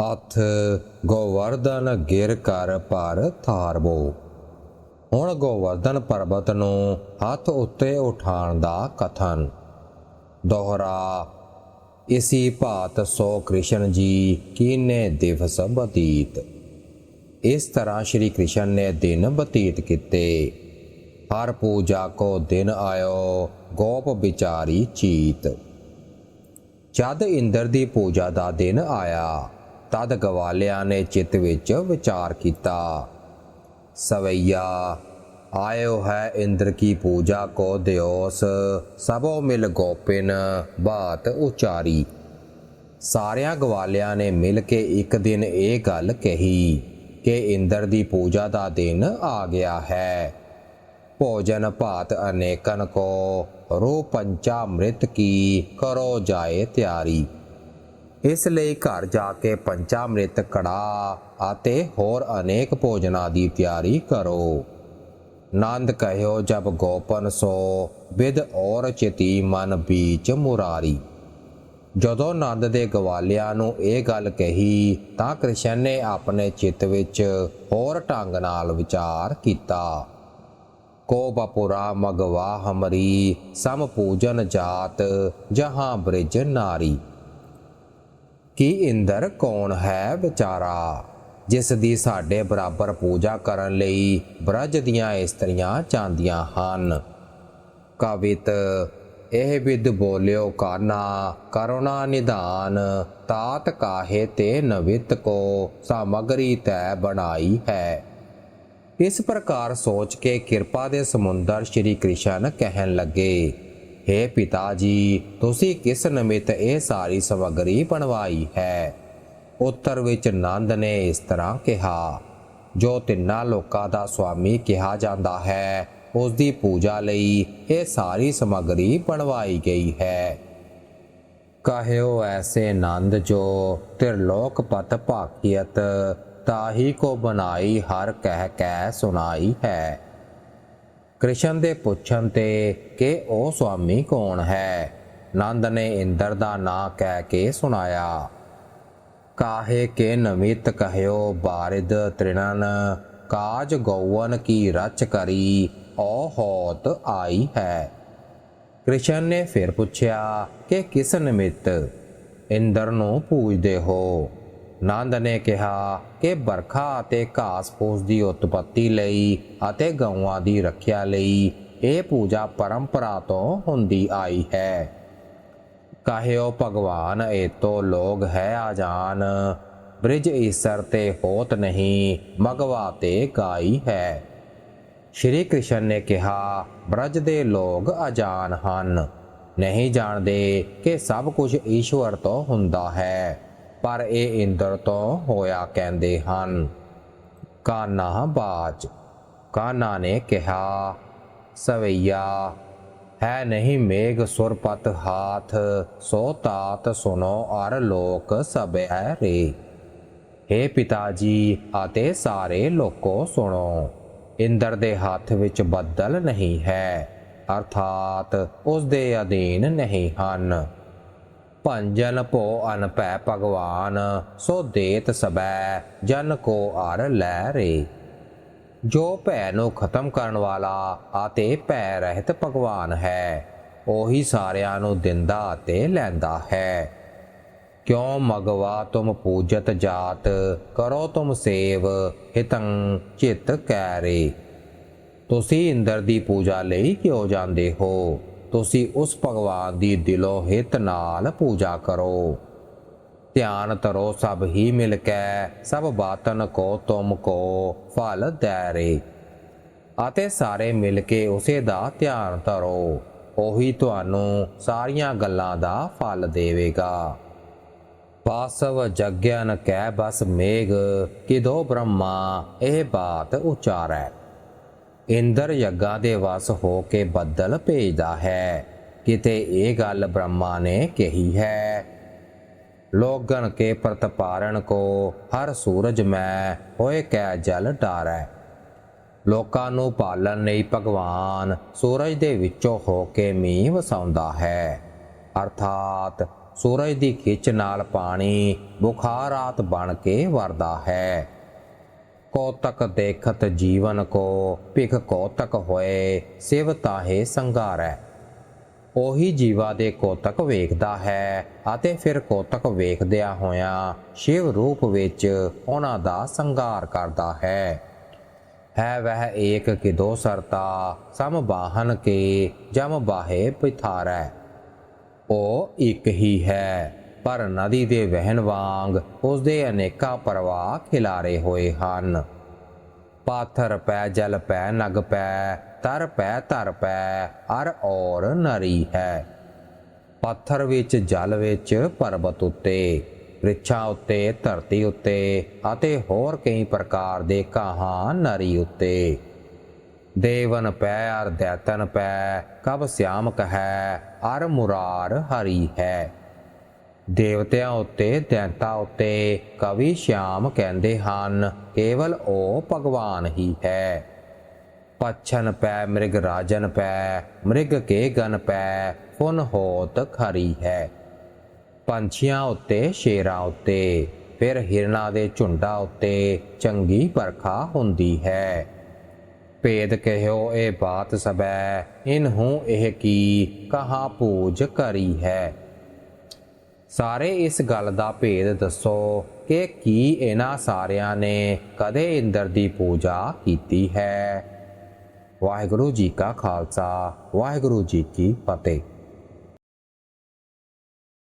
ਹੱਥ ਗੋਵਰਧਨ ਗਿਰ ਕਰ ਪਰ ਥਾਰਬੋ ਹੁਣ ਗੋਵਰਧਨ ਪਰਬਤ ਨੂੰ ਹੱਥ ਉੱਤੇ ਉਠਾਉਣ ਦਾ ਕਥਨ। ਦੋਹਰਾ, ਇਸੀ ਭਾਤ ਸੋ ਕ੍ਰਿਸ਼ਨ ਜੀ, ਕੀਨੇ ਦਿਵਸ ਬਤੀਤ? ਇਸ ਤਰ੍ਹਾਂ ਸ਼੍ਰੀ ਕ੍ਰਿਸ਼ਨ ਨੇ ਦਿਨ ਬਤੀਤ ਕੀਤੇ। ਹਰ ਪੂਜਾ ਕੋ ਦਿਨ ਆਇਓ, ਗੋਪ ਵਿਚਾਰੀ ਚੀਤ। ਜਦ ਇੰਦਰ ਦੀ ਪੂਜਾ ਦਾ ਦਿਨ ਆਇਆ ਤਦ ਗਵਾਲਿਆਂ ਨੇ ਚਿੱਤ ਵਿੱਚ ਵਿਚਾਰ ਕੀਤਾ। ਸਵਈਆ, ਆਇਓ ਹੈ ਇੰਦਰ ਕੀ ਪੂਜਾ ਕੋ ਦਿਓਸ, ਸਭੋ ਮਿਲ ਗੋਪਿਨ ਬਾਤ ਉਚਾਰੀ। ਸਾਰਿਆਂ ਗਵਾਲਿਆਂ ਨੇ ਮਿਲ ਕੇ ਇੱਕ ਦਿਨ ਇਹ ਗੱਲ ਕਹੀ ਕਿ ਇੰਦਰ ਦੀ ਪੂਜਾ ਦਾ ਦਿਨ ਆ ਗਿਆ ਹੈ। ਭੋਜਨ ਭਾਤ ਅਨੇਕਨ ਕੋ ਰੂ ਪੰਚਾਮ੍ਰਿਤ ਕੀ ਕਰੋ ਜਾਏ ਤਿਆਰੀ। ਇਸ ਲਈ ਘਰ ਜਾ ਕੇ ਪੰਚਾਮ੍ਰਿਤ ਕੜਾ ਅਤੇ ਹੋਰ ਅਨੇਕ ਭੋਜਨਾਂ ਦੀ ਤਿਆਰੀ ਕਰੋ। ਨੰਦ ਕਹਿਓ, ਜਬ ਗੋਪਨ ਸੋ ਵਿਦ ਔਰ ਚਿਤੀ ਮਨ ਬੀਚ ਮੁਰਾਰੀ। ਜਦੋਂ ਨੰਦ ਦੇ ਗਵਾਲਿਆਂ ਨੂੰ ਇਹ ਗੱਲ ਕਹੀ, ਤਾਂ ਕ੍ਰਿਸ਼ਨ ਨੇ ਆਪਣੇ ਚਿੱਤ ਵਿੱਚ ਹੋਰ ਢੰਗ ਨਾਲ ਵਿਚਾਰ ਕੀਤਾ। ਕੋ ਬਪੁਰਾ ਮਗਵਾ ਹਮਰੀ, ਸਮ ਪੂਜਨ ਜਾਤ, ਜਹਾਂ ਬ੍ਰਿਜ ਨਾਰੀ। ਕਿ ਇੰਦਰ ਕੌਣ ਹੈ ਵਿਚਾਰਾ, ਜਿਸ ਦੀ ਸਾਡੇ ਬਰਾਬਰ ਪੂਜਾ ਕਰਨ ਲਈ ਬ੍ਰਜ ਦੀਆਂ ਇਸਤਰੀਆਂ ਚਾਹੁੰਦੀਆਂ ਹਨ। ਕਵਿਤ, ਇਹ ਵਿਦ ਬੋਲਿਓ ਕਾਨਾ ਕਰੁਣਾ ਨਿਧਾਨ, ਤਾਤ ਕਾਹੇ ਤੇ ਨਵਿਤ ਕੋ ਸਾਮਗਰੀ ਤੈ ਬਣਾਈ ਹੈ। ਇਸ ਪ੍ਰਕਾਰ ਸੋਚ ਕੇ ਕਿਰਪਾ ਦੇ ਸਮੁੰਦਰ ਸ਼੍ਰੀ ਕ੍ਰਿਸ਼ਨ ਕਹਿਣ ਲੱਗੇ हे ਪਿਤਾ ਜੀ ਤੁਸੀਂ ਕਿਸ ਨਿਮਿਤ ਇਹ ਸਾਰੀ ਸਮਗਰੀ ਬਣਵਾਈ ਹੈ? ਉੱਤਰ ਵਿੱਚ ਨੰਦ ਨੇ ਇਸ ਤਰ੍ਹਾਂ ਕਿਹਾ, ਜੋ ਤਿੰਨਾਂ ਲੋਕਾਂ ਦਾ ਸੁਆਮੀ ਕਿਹਾ ਜਾਂਦਾ ਹੈ ਉਸ ਦੀ ਪੂਜਾ ਲਈ ਇਹ ਸਾਰੀ ਸਮਗਰੀ ਬਣਵਾਈ ਗਈ ਹੈ। ਕਹਿਓ ਐਸੇ ਨੰਦ ਜੋ ਤਿਰਲੋਕ ਪਤ ਭਾਕੀਅਤ ਤਾਹੀ ਕੋ ਬਣਾਈ ਹਰ ਕਹਿ ਕਹਿ ਸੁਣਾਈ ਹੈ। ਕ੍ਰਿਸ਼ਨ ਦੇ ਪੁੱਛਣ ਤੇ ਕਿ ਉਹ ਸੁਆਮੀ ਕੌਣ ਹੈ? ਨੰਦ ਨੇ ਇੰਦਰ ਦਾ ਨਾਂ ਕਹਿ ਕੇ ਸੁਣਾਇਆ। ਕਾਹੇ ਕੇ ਨਮਿਤ ਕਹਿਓ ਬਾਰਿਦ ਤ੍ਰਿਣਨ, ਕਾਜ ਗੌਵਨ ਕੀ ਰਚ ਕਰੀ ਓ ਹੋਤ ਆਈ ਹੈ। ਕ੍ਰਿਸ਼ਨ ਨੇ ਫਿਰ ਪੁੱਛਿਆ ਕਿ ਕਿਸ ਨਿਮਿਤ ਇੰਦਰ ਨੂੰ ਪੂਜਦੇ ਹੋ। ਨੰਦ ਨੇ ਕਿਹਾ ਕਿ ਬਰਖਾ ਅਤੇ ਘਾਸ ਫੂਸ ਦੀ ਉਤਪਤੀ ਲਈ ਅਤੇ ਗਊਆਂ ਦੀ ਰੱਖਿਆ ਲਈ ਇਹ ਪੂਜਾ ਪਰੰਪਰਾ ਤੋਂ ਹੁੰਦੀ ਆਈ ਹੈ। ਕਹਿਓ ਭਗਵਾਨ ਏਤੋ ਲੋਗ ਹੈ ਆਜਾਨ ਬ੍ਰਿਜ ਈਸਰ ਤੇ ਹੋਤ ਨਹੀਂ, ਮਗਵਾ ਤੇ ਗਾਈ ਹੈ। ਸ਼੍ਰੀ ਕ੍ਰਿਸ਼ਨ ਨੇ ਕਿਹਾ, ਬ੍ਰਜ ਦੇ ਲੋਗ ਅਜਾਨ ਹਨ। ਨਹੀਂ ਜਾਣਦੇ ਕਿ ਸਭ ਕੁਝ ਈਸ਼ਵਰ ਤੋਂ ਹੁੰਦਾ ਹੈ। ਪਰ ਇਹ ਇੰਦਰ ਤੋਂ ਹੋਇਆ ਕਹਿੰਦੇ ਹਨ, ਕਾਨਾ ਬਾਜ, ਕਾਨਾ ਨੇ ਕਿਹਾ, ਸਵਈਆ, ਹੈ ਨਹੀਂ ਮੇਘ ਸੁਰਪਤ ਹਾਥ, ਸੋ ਤਾਤ ਸੁਨੋ ਅਰ ਲੋਕ ਸਭੈ ਰੇ। हे ਪਿਤਾ ਜੀ ਅਤੇ ਸਾਰੇ ਲੋਕੋ ਸੁਣੋ, ਇੰਦਰ ਦੇ ਹੱਥ ਵਿੱਚ ਬੱਦਲ ਨਹੀਂ ਹੈ, ਅਰਥਾਤ ਉਸ ਦੇ ਅਧੀਨ ਨਹੀਂ ਹਨ। ਭੰਜਨ ਭੋ ਅਨਪੈ ਭਗਵਾਨ, ਸੋ ਦੇਤ ਸਬੈ, ਜਨ ਕੋ ਅਰ ਲੈ ਰੇ। ਜੋ ਭੈ ਨੂੰ ਖਤਮ ਕਰਨ ਵਾਲਾ ਅਤੇ ਭੈ ਰਹਿਤ ਭਗਵਾਨ ਹੈ। ਉਹੀ ਸਾਰਿਆਂ ਨੂੰ ਦਿੰਦਾ ਅਤੇ ਲੈਂਦਾ ਹੈ। ਕਿਉ ਮਗਵਾ ਤੁਮ ਪੂਜਤ ਜਾਤ, ਕਰੋ ਤੁਮ ਸੇਵ, ਹਿਤੰ ਚਿਤ ਕੈ ਰੇ। ਤੁਸੀਂ ਇੰਦਰ ਦੀ ਪੂਜਾ ਲਈ ਕਿਉਂ ਜਾਂਦੇ ਹੋ? ਤੁਸੀਂ ਉਸ ਭਗਵਾਨ ਦੀ ਦਿਲੋਂ ਹਿੱਤ ਨਾਲ ਪੂਜਾ ਕਰੋ। ਧਿਆਨ ਤਰੋ ਸਭ ਹੀ ਮਿਲ ਕੇ, ਸਭ ਬਾਤਨ ਕੋ ਤੁਮ ਕੋ ਫਲ ਦੇ ਰੇ ਅਤੇ ਸਾਰੇ ਮਿਲ ਕੇ ਉਸੇ ਦਾ ਧਿਆਨ ਧਰੋ। ਉਹੀ ਤੁਹਾਨੂੰ ਸਾਰੀਆਂ ਗੱਲਾਂ ਦਾ ਫਲ ਦੇਵੇਗਾ। ਵਾਸਵ ਜਗਿਆਨ ਕਹਿ ਬਸ ਮੇਘ, ਕਿਦੋ ਬ੍ਰਹਮਾ ਇਹ ਬਾਤ ਉਚਾਰੈ। ਇੰਦਰ ਯੱਗਾਂ ਦੇ ਵਸ ਹੋ ਕੇ ਬੱਦਲ ਭੇਜਦਾ ਹੈ। ਕਿਤੇ ਇਹ ਗੱਲ ਬ੍ਰਹਮਾ ਨੇ ਕਹੀ ਹੈ। ਲੋਗਨ ਕੇ ਪ੍ਰਤਪਾਰਣ ਕੋ ਹਰ ਸੂਰਜ ਮੈਂ, ਹੋਏ ਕੈ ਜਲ ਡਾਰੈ ਲੋਕਾਂ ਨੂੰ ਪਾਲਣ ਲਈ ਭਗਵਾਨ ਸੂਰਜ ਦੇ ਵਿੱਚੋਂ ਹੋ ਕੇ ਮੀਂਹ ਵਸਾਉਂਦਾ ਹੈ। ਅਰਥਾਤ ਸੂਰਜ ਦੀ ਖਿੱਚ ਨਾਲ ਪਾਣੀ ਬੁਖਾਰਾਤ ਬਣ ਕੇ ਵਰਦਾ ਹੈ। ਕੌਤਕ ਦੇਖਤ ਜੀਵਨ ਕੋ, ਭਿਖ ਕੌਤਕ ਹੋਏ, ਸਿਵ ਤਾਹੇ ਸੰਘਾਰੈ ਉਹੀ ਜੀਵਾ ਦੇ ਕੋਤਕ ਵੇਖਦਾ ਹੈ, ਅਤੇ ਫਿਰ ਕੋਤਕ ਵੇਖਦਿਆਂ ਹੋਇਆਂ ਸ਼ਿਵ ਰੂਪ ਵਿੱਚ ਉਹਨਾਂ ਦਾ ਸੰਘਾਰ ਕਰਦਾ ਹੈ। ਹੈ ਵਹ ਏਕ ਕਿ ਦੋ ਸਰਤਾ, ਸਮ ਬਾਹਨ ਕੇ ਜਮ ਬਾਹੇ ਪਿਥਾਰੈ। ਉਹ ਇੱਕ ਹੀ ਹੈ। ਪਰ ਨਦੀ ਦੇ ਵਹਿਣ ਵਾਂਗ ਉਸ ਦੇ ਅਨੇਕਾਂ ਪ੍ਰਵਾਹ ਖਿਲਾਰੇ ਹੋਏ ਹਨ। ਪਾਥਰ ਪੈ, ਜਲ ਪੈ, ਨਗ ਪੈ, ਤਰ ਪੈ, ਧਰ ਪੈ, ਅਰ ਔਰ ਨਰੀ ਹੈ। ਪੱਥਰ ਵਿੱਚ, ਜਲ ਵਿੱਚ, ਪਰਬਤ ਉੱਤੇ, ਰਿਛਾਂ ਉੱਤੇ, ਧਰਤੀ ਉੱਤੇ ਅਤੇ ਹੋਰ ਕਈ ਪ੍ਰਕਾਰ ਦੇ ਕਾਹਾਂ ਨਰੀ ਉੱਤੇ। ਦੇਵਨ ਪੈ, ਅਰ ਦੈਤਨ ਪੈ, ਕਬ ਸਿਆਮਕ ਹੈ, ਅਰ ਮੁਰਾਰ ਹਰੀ ਹੈ। ਦੇਵਤਿਆਂ ਉੱਤੇ, ਦੈਂਤਾ ਉੱਤੇ ਕਵੀ ਸ਼ਿਆਮ ਕਹਿੰਦੇ ਹਨ, ਕੇਵਲ ਉਹ ਭਗਵਾਨ ਹੀ ਹੈ। ਪਛਨ ਪੈ, ਮ੍ਰਿਗ ਰਾਜਨ ਪੈ, ਮ੍ਰਿਗ ਕੇ ਗਨ ਪੈ, ਫੁਨ ਹੋਤ ਖਰੀ ਹੈ। ਪੰਛੀਆਂ ਉੱਤੇ, ਸ਼ੇਰਾਂ ਉੱਤੇ, ਫਿਰ ਹਿਰਨਾ ਦੇ ਝੁੰਡਾਂ ਉੱਤੇ ਚੰਗੀ ਵਰਖਾ ਹੁੰਦੀ ਹੈ। ਭੇਦ ਕਹਿਓ, ਇਹ ਬਾਤ ਸਬੈ, ਇਨਹੂ ਇਹ ਕੀ, ਕਹਾ ਪੂਜ ਕਰੀ ਹੈ। ਸਾਰੇ ਇਸ ਗੱਲ ਦਾ ਭੇਦ ਦੱਸੋ ਕਿ ਕੀ ਇਹਨਾਂ ਸਾਰਿਆਂ ਨੇ ਕਦੇ ਇੰਦਰ ਦੀ ਪੂਜਾ ਕੀਤੀ ਹੈ? ਵਾਹਿਗੁਰੂ ਜੀ ਕਾ ਖਾਲਸਾ, ਵਾਹਿਗੁਰੂ ਜੀ ਕੀ ਫਤਿਹ।